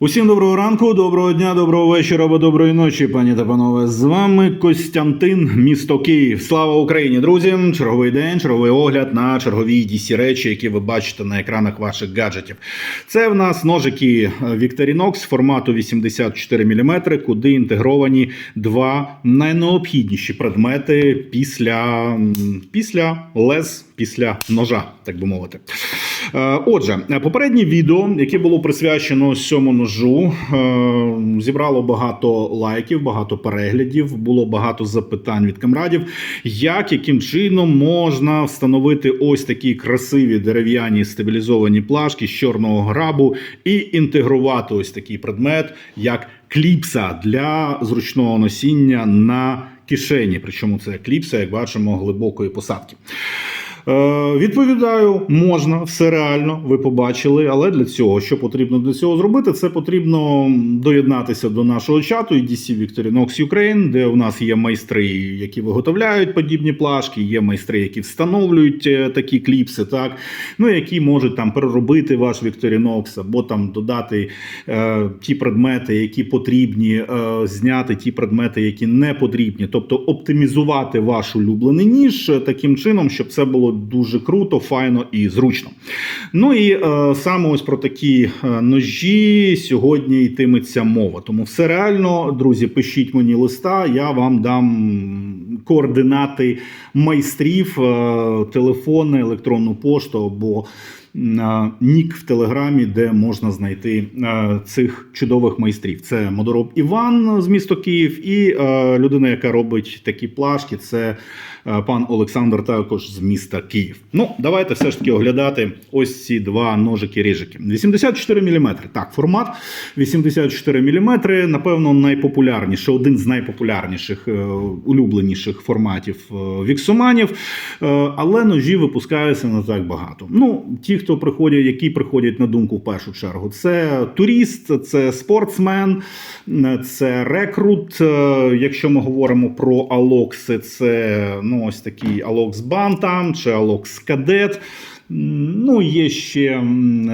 Усім доброго ранку, доброго дня, доброго вечора або доброї ночі, пані та панове. З вами Костянтин, місто Київ. Слава Україні, друзі! Черговий день, черговий огляд на чергові dc речі, які ви бачите на екранах ваших гаджетів. Це в нас ножики Victorinox формату 84 мм, куди інтегровані два найнеобхідніші предмети після, після лез, після ножа, так би мовити. Е, Отже, попереднє відео, яке було присвячено цьому ножу, е, зібрало багато лайків, багато переглядів, було багато запитань від камрадів. Як яким чином можна встановити ось такі красиві дерев'яні стабілізовані плашки з чорного грабу і інтегрувати ось такий предмет, як кліпса для зручного носіння на кишені. Причому це кліпса, як бачимо, глибокої посадки. Е, Відповідаю, можна, все реально, ви побачили. Але для цього, що потрібно для цього зробити, це потрібно доєднатися до нашого чату EDC Victorinox Ukraine, де у нас є майстри, які виготовляють подібні плашки, є майстри, які встановлюють е, такі кліпси, так ну які можуть там переробити ваш Victorinox, або там додати е, ті предмети, які потрібні, е, зняти ті предмети, які не потрібні, тобто оптимізувати ваш улюблений ніж е, таким чином, щоб це було дуже круто, файно і зручно. Ну і е, саме ось про такі е, ножі сьогодні йтиметься мова. Тому все реально, друзі, пишіть мені листа, я вам дам координати майстрів, е, телефони, електронну пошту або е, нік в телеграмі, де можна знайти е, цих чудових майстрів. Це модороб Іван з міста Київ і е, людина, яка робить такі плашки. Це пан Олександр, також з міста Київ. Ну, давайте все ж таки оглядати ось ці два ножики-ріжики. 84 мм. Так, формат 84 мм, напевно, найпопулярніший, один з найпопулярніших, е, улюбленіших форматів е, віксоманів. Е, Але ножі випускаються не так багато. Ну, ті, хто приходять, які приходять на думку в першу чергу, це турист, це спортсмен, е, це рекрут. Е, Якщо ми говоримо про алокси, це ну, ось такий алокс Бантам чи алокс Кадет. Ну, є ще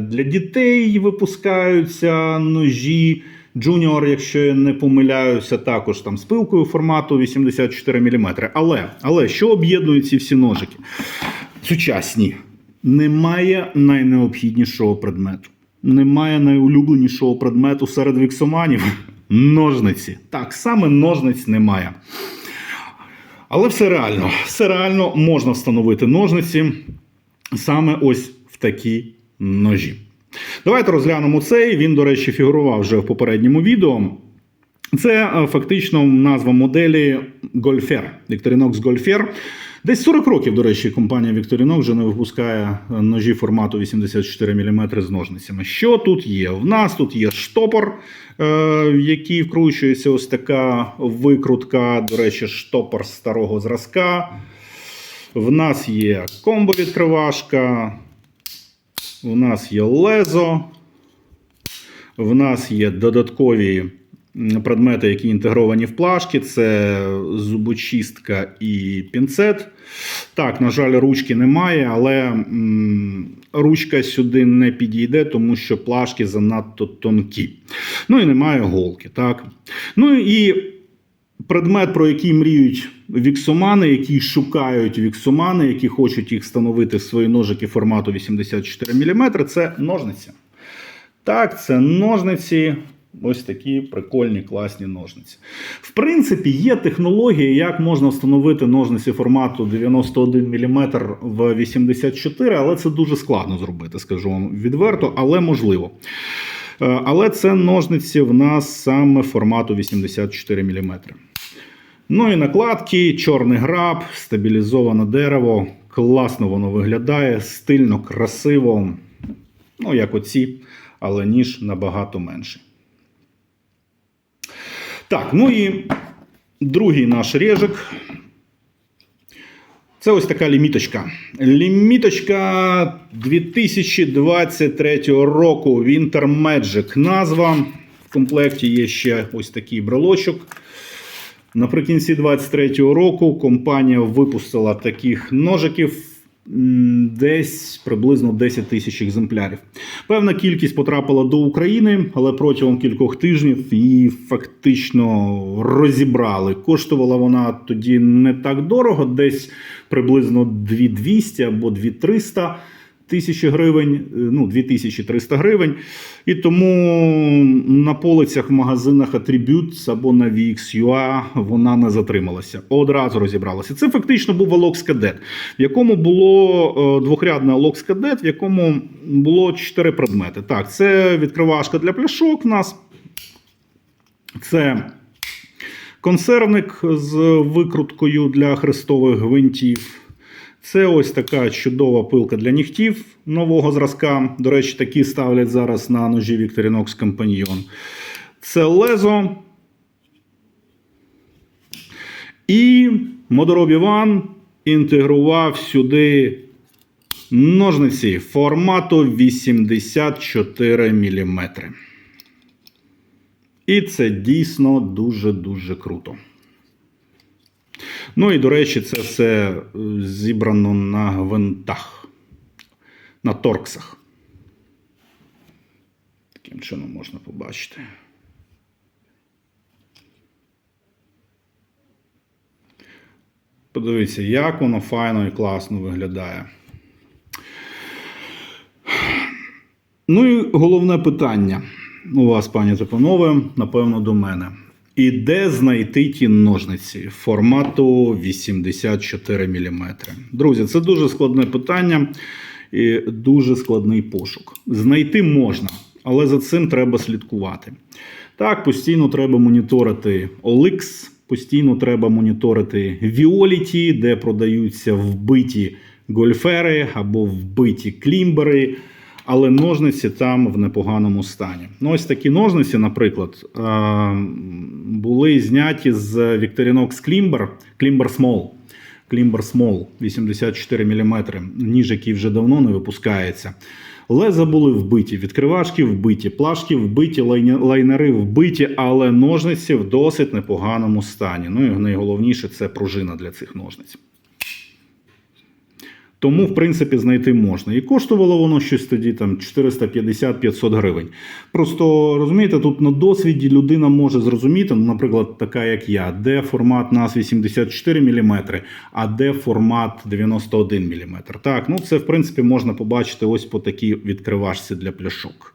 для дітей випускаються ножі. Джуніор, якщо я не помиляюся, також там з пилкою формату 84 мм. Але, але що об'єднує ці всі ножики? Сучасні. Немає найнеобхіднішого предмету. Немає найулюбленішого предмету серед віксоманів. Ножниці. Так, саме ножниць немає. Але все реально. Все реально можна встановити ножниці саме ось в такі ножі. Давайте розглянемо цей. Він, до речі, фігурував вже в попередньому відео. Це е, фактично назва моделі Гольфер, Victorinox Golfer. Десь 40 років, до речі, компанія Victorinox вже не випускає е, ножі формату 84 мм з ножницями. Що тут є? В нас тут є штопор, е, в який вкручується ось така викрутка, до речі, штопор старого зразка. В нас є комбо-відкривашка, в нас є лезо, в нас є додаткові предмети, які інтегровані в плашки. Це зубочистка і пінцет. Так, на жаль, ручки немає, але м, ручка сюди не підійде, тому що плашки занадто тонкі. Ну і немає голки. Так? Ну і предмет, про який мріють віксомани, які шукають віксомани, які хочуть їх встановити в свої ножики формату 84 мм, це ножниці. Так, це ножниці. Ось такі прикольні, класні ножниці. В принципі, є технології, як можна встановити ножниці формату 91 мм в 84, але це дуже складно зробити, скажу вам відверто, але можливо. Е, Але це ножниці в нас саме формату 84 мм. Ну і накладки, чорний граб, стабілізоване дерево. Класно воно виглядає, стильно, красиво. Ну, як оці, але ніж набагато менший. Так, ну і другий наш режик. Це ось така ліміточка. Ліміточка 2023 року Winter Magic назва. В комплекті є ще ось такий брелочок. Наприкінці 2023 року компанія випустила таких ножиків десь приблизно 10 тисяч екземплярів. Певна кількість потрапила до України, але протягом кількох тижнів її фактично розібрали. Коштувала вона тоді не так дорого, десь приблизно 2200 або 2300 тисячі гривень, е, ну 2300 гривень. І тому на полицях в магазинах Attributes або на VX.ua вона не затрималася. Одразу розібралася. Це фактично був Alox Cadet, в якому було е, двохрядний Alox Cadet, в якому було чотири предмети. Так, це відкривашка для пляшок в нас. Це консервник з викруткою для хрестових гвинтів. Це ось така чудова пилка для нігтів нового зразка. До речі, такі ставлять зараз на ножі Victorinox Companion. Це лезо. І Модороб Іван інтегрував сюди ножниці формату 84 мм. І це дійсно дуже-дуже круто. Ну і, до речі, це все е, зібрано на гвинтах, на торксах. Таким чином можна побачити. Подивіться, як воно файно і класно виглядає. Ну і головне питання у вас, пані та панове, напевно, до мене. І де знайти ті ножниці формату 84 мм? Друзі, це дуже складне питання і дуже складний пошук. Знайти можна, але за цим треба слідкувати. Так, постійно треба моніторити OLX, постійно треба моніторити Violet, де продаються вбиті гольфери або вбиті клімбери. Але ножниці там в непоганому стані. Ну, ось такі ножниці, наприклад, були зняті з Victorinox Climber, Climber Small. Climber Small 84 мм, ніж який вже давно не випускається. Леза були вбиті, відкривашки вбиті, плашки вбиті, лайнери вбиті, але ножниці в досить непоганому стані. Ну і найголовніше це пружина для цих ножниць. Тому, в принципі, знайти можна. І коштувало воно щось тоді там 450-500 гривень. Просто розумієте, тут на досвіді людина може зрозуміти, ну, наприклад, така як я, де формат нас 84 мм, а де формат 91 мм. Так, ну це в принципі можна побачити ось по такій відкривашці для пляшок.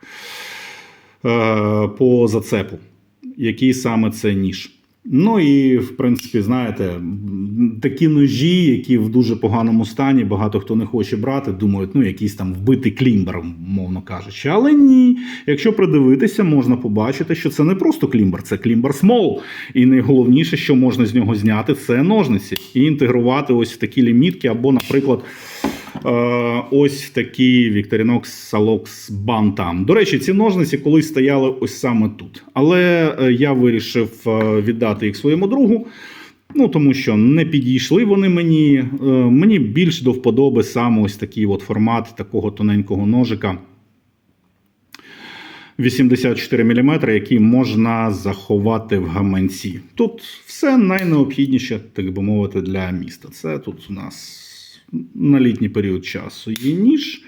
Е, по зацепу, який саме це ніж. Ну і в принципі, знаєте, такі ножі, які в дуже поганому стані, багато хто не хоче брати, думають, ну якийсь там вбитий клімбер, мовно кажучи. Але ні, якщо придивитися, можна побачити, що це не просто клімбер, це клімбер смол. І найголовніше, що можна з нього зняти, це ножниці і інтегрувати ось в такі лімітки, або, наприклад. Е, ось в такий Victorinox Salox Bantam. До речі, ці ножниці колись стояли ось саме тут. Але е, я вирішив е, віддати їх своєму другу. Ну, тому що не підійшли вони мені. Мені більш до вподоби саме ось такий от формат такого тоненького ножика. 84 мм, який можна заховати в гаманці. Тут все найнеобхідніше, так би мовити, для міста. Це тут у нас на літній період часу є ніж,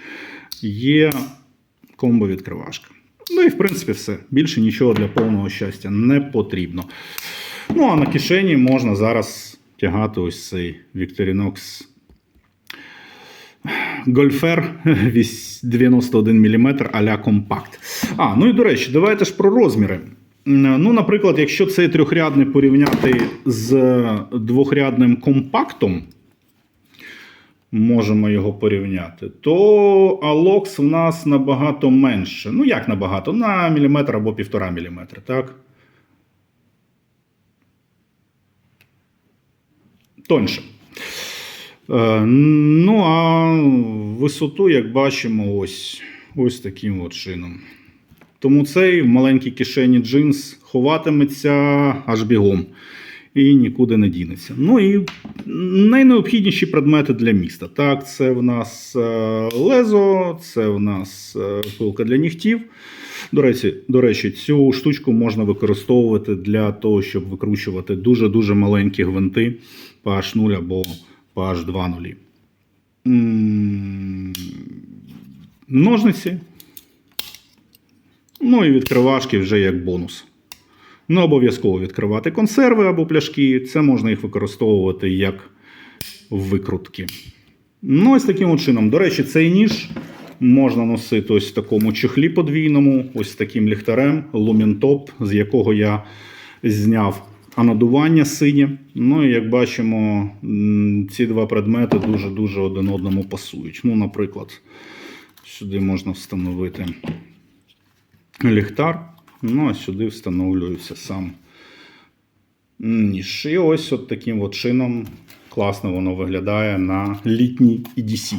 є комбо-відкривашка. Ну і в принципі все. Більше нічого для повного щастя не потрібно. Ну, а на кишені можна зараз тягати ось цей Victorinox Гольфер 91 мм а-ля компакт. А, ну і до речі, давайте ж про розміри. Ну, наприклад, якщо цей трьохрядний порівняти з двохрядним компактом, можемо його порівняти, то Alox в нас набагато менше. Ну, як набагато? На міліметр або півтора міліметра, так? Тоньше. Е, ну, а висоту, як бачимо, ось, ось таким от чином. Тому цей в маленькій кишені джинс ховатиметься аж бігом і нікуди не дінеться. Ну і найнеобхідніші предмети для міста. Так, це в нас е, лезо, це в нас е, пилка для нігтів. До речі, до речі, цю штучку можна використовувати для того, щоб викручувати дуже-дуже маленькі гвинти PH0 або PH2.0. ножниці. Ну і відкривашки вже як бонус. Не обов'язково відкривати консерви або пляшки. Це можна їх використовувати як викрутки. Ну, ось таким от чином. До речі, цей ніж можна носити ось в такому чехлі подвійному, ось таким ліхтарем, Lumentop, з якого я зняв анодування синє. Ну і як бачимо, ці два предмети дуже-дуже один одному пасують. Ну, наприклад, сюди можна встановити ліхтар, ну а сюди встановлюється сам ніж. І ось от таким от чином класно воно виглядає на літній EDC.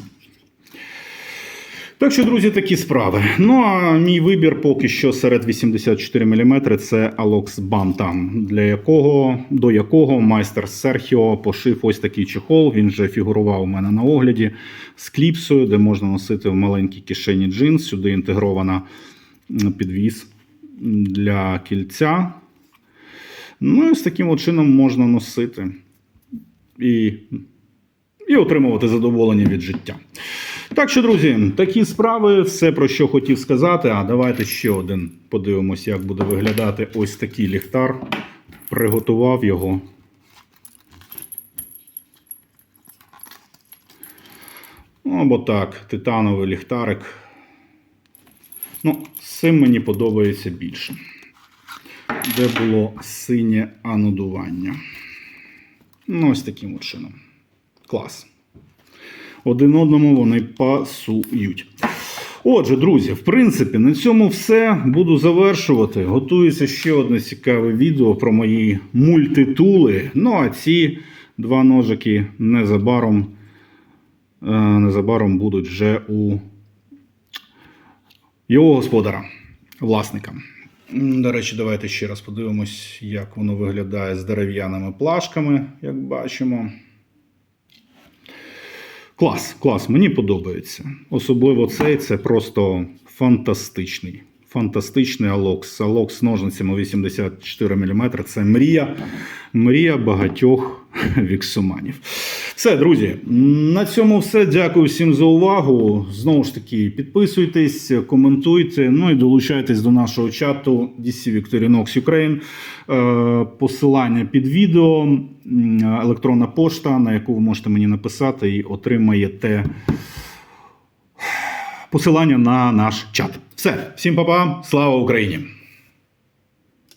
Так що, друзі, такі справи. Ну а мій вибір поки що серед 84 мм це Alox Bantam, для якого, до якого майстер Серхіо пошив ось такий чехол. Він вже фігурував у мене на огляді з кліпсою, де можна носити в маленькій кишені джинс. Сюди інтегрована підвіз для кільця. Ну і з таким от чином можна носити і, і отримувати задоволення від життя. Так що, друзі, такі справи, все про що хотів сказати. А давайте ще один подивимось, як буде виглядати ось такий ліхтар. Приготував його. Ну, Або так, титановий ліхтарик. Ну, з цим мені подобається більше. Де було синє анодування. Ну, ось таким от чином. Клас. Один одному вони пасують. Отже, друзі, в принципі, на цьому все. Буду завершувати. Готується ще одне цікаве відео про мої мультитули. Ну, а ці два ножики незабаром, е, незабаром будуть вже у його господара, власника. До речі, давайте ще раз подивимось, як воно виглядає з дерев'яними плашками, як бачимо. Клас, клас, мені подобається. Особливо цей це просто фантастичний. Фантастичний алокс. Алокс з ножницями 84 мм. Це мрія. Мрія багатьох віксоманів. Все, друзі, на цьому все. Дякую всім за увагу. Знову ж таки, підписуйтесь, коментуйте, ну і долучайтесь до нашого чату DC Victorinox Ukraine. Е, Посилання під відео, електронна пошта, на яку ви можете мені написати, і отримаєте посилання на наш чат. Все, всім па-па, слава Україні!